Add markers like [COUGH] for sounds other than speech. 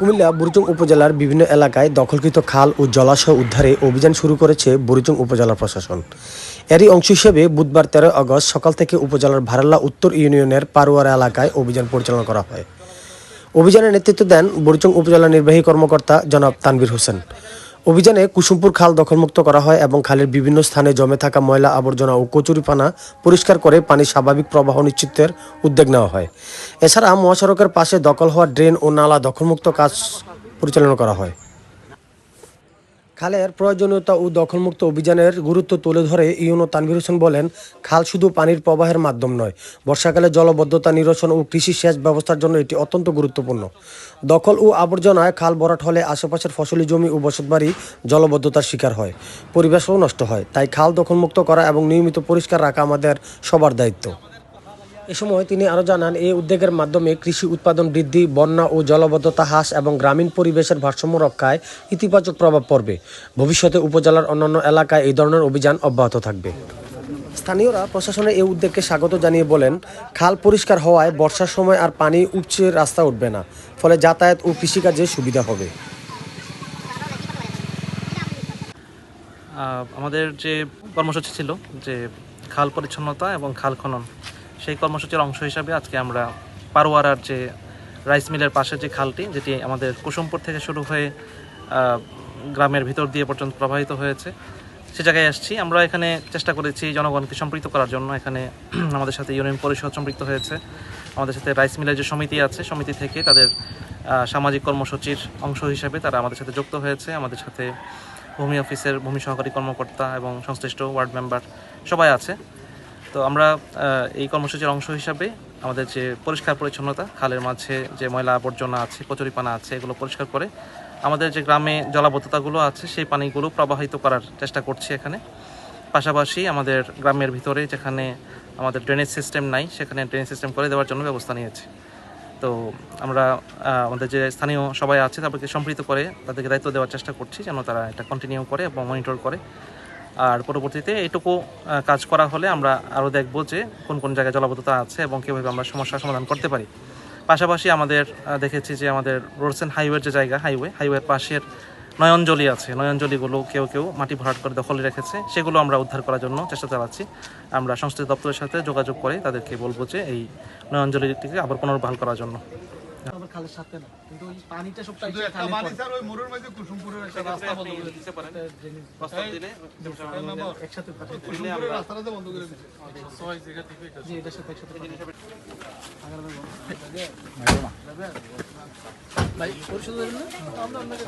কুমিল্লা বুড়িচং উপজেলার বিভিন্ন এলাকায় দখলকৃত খাল ও জলাশয় উদ্ধারে অভিযান শুরু করেছে বুড়িচং উপজেলা প্রশাসন। এরই অংশ হিসেবে বুধবার তেরো আগস্ট সকাল থেকে উপজেলার ভারাল্লা উত্তর ইউনিয়নের পারুয়ারা এলাকায় অভিযান পরিচালনা করা হয়। অভিযানের নেতৃত্ব দেন বুড়িচং উপজেলা নির্বাহী কর্মকর্তা জনাব তানভীর হোসেন। অভিযানে কুসুমপুর খাল দখলমুক্ত করা হয় এবং খালের বিভিন্ন স্থানে জমে থাকা ময়লা, আবর্জনা ও কচুরিপানা পরিষ্কার করে পানির স্বাভাবিক প্রবাহ নিশ্চিতের উদ্যোগ নেওয়া হয়। এছাড়া মহাসড়কের পাশে দখল হওয়া ড্রেন ও নালা দখলমুক্ত কাজ পরিচালনা করা হয়। খালের প্রয়োজনীয়তা ও দখলমুক্ত অভিযানের গুরুত্ব তুলে ধরে ইউনো তানভীর হোসেন বলেন, খাল শুধু পানির প্রবাহের মাধ্যম নয়, বর্ষাকালে জলবদ্ধতা, নিরসন ও কৃষি সেচ ব্যবস্থার জন্য এটি অত্যন্ত গুরুত্বপূর্ণ। দখল ও আবর্জনায় খাল ভরাট হলে আশেপাশের ফসলি জমি ও বসতবাড়ি জলবদ্ধতার শিকার হয়, পরিবেশও নষ্ট হয়। তাই খাল দখলমুক্ত করা এবং নিয়মিত পরিষ্কার রাখা আমাদের সবার দায়িত্ব। এ সময় তিনি আরও জানান এই উদ্যোগের মাধ্যমে কৃষি উৎপাদন বৃদ্ধি, বন্যা ও জলবদ্ধতা হ্রাস এবং গ্রামীণ পরিবেশের ভারসাম্য রক্ষায় ইতিবাচক প্রভাব পড়বে। ভবিষ্যতে উপজেলার অন্যান্য এলাকায় এই ধরনের অভিযান অব্যাহত থাকবে। স্থানীয়রা প্রশাসনের এই উদ্যোগকে স্বাগত জানিয়ে বলেন, খাল পরিষ্কার হওয়ায় বর্ষার সময় আর পানি উপচে রাস্তা উঠবে না, ফলে যাতায়াত ও কৃষিকাজে সুবিধা হবে। আমাদের যে কর্মসূচি ছিল, যে খাল পরিচ্ছন্নতা এবং খাল খনন সেই কর্মসূচির অংশ হিসাবে আজকে আমরা পারোয়ারার যে রাইস মিলের পাশে যে খালটি, যেটি আমাদের কুসুমপুর থেকে শুরু হয়ে গ্রামের ভিতর দিয়ে পর্যন্ত প্রবাহিত হয়েছে, সে জায়গায় আসছি। আমরা এখানে চেষ্টা করেছি জনগণকে সম্পৃক্ত করার জন্য। এখানে [CLEARS THROAT] আমাদের সাথে ইউনিয়ন পরিষদ সম্পৃক্ত হয়েছে। আমাদের সাথে রাইস মিলের যে সমিতি আছে, সমিতি থেকে তাদের সামাজিক কর্মসূচির অংশ হিসেবে তারা আমাদের সাথে যুক্ত হয়েছে। আমাদের সাথে ভূমি অফিসের ভূমি সহকারী কর্মকর্তা এবং সংশ্লিষ্ট ওয়ার্ড মেম্বার সবাই আছে। তো আমরা এই কর্মসূচির অংশ হিসাবে আমাদের যে পরিষ্কার পরিচ্ছন্নতা, খালের মাঝে যে ময়লা আবর্জনা আছে কচুরিপানা আছে, এগুলো পরিষ্কার করে আমাদের যে গ্রামে জলাবদ্ধতাগুলো আছে, সেই পানিগুলো প্রবাহিত করার চেষ্টা করছি এখানে। পাশাপাশি আমাদের গ্রামের ভিতরে যেখানে আমাদের ড্রেনেজ সিস্টেম নাই, সেখানে ড্রেনেজ সিস্টেম করে দেওয়ার জন্য ব্যবস্থা নিয়েছি। তো আমরা আমাদের যে স্থানীয় সবাই আছে, তাদেরকে সম্পৃক্ত করে তাদেরকে দায়িত্ব দেওয়ার চেষ্টা করছি, যেন তারা এটা কন্টিনিউ করে এবং মনিটর করে। আর পরবর্তীতে এটুকু কাজ করা হলে আমরা আরও দেখব যে কোন কোন জায়গায় জলাবদ্ধতা আছে এবং কীভাবে আমরা সমস্যার সমাধান করতে পারি। পাশাপাশি আমাদের দেখেছি যে আমাদের রোডসেন হাইওয়ের যে জায়গা হাইওয়ে হাইওয়ের পাশের নয়নজলি আছে। নয়নজলিগুলো কেউ কেউ মাটি ভরাট করে দখলে রেখেছে। সেগুলো আমরা উদ্ধার করার জন্য চেষ্টা চালাচ্ছি। আমরা সংশ্লিষ্ট দপ্তরের সাথে যোগাযোগ করে তাদেরকে বলব যে এই নয়নজলিটিকে আবার পুনর্বহাল করার জন্য। আবার খালের সাথে না। কিন্তু ওই পানিটা সব শুধু একটা বাণী স্যার ওই মোড়ের মধ্যে কুসুমপুরের একটা রাস্তা বন্ধ করে দিচ্ছে একসাথে কুসুমপুরের রাস্তাটা বন্ধ করে দিচ্ছে জি এটার সাথে একসাথে পাঠাই। ভাই পরিশোধ দেবেন আমরা আপনাকে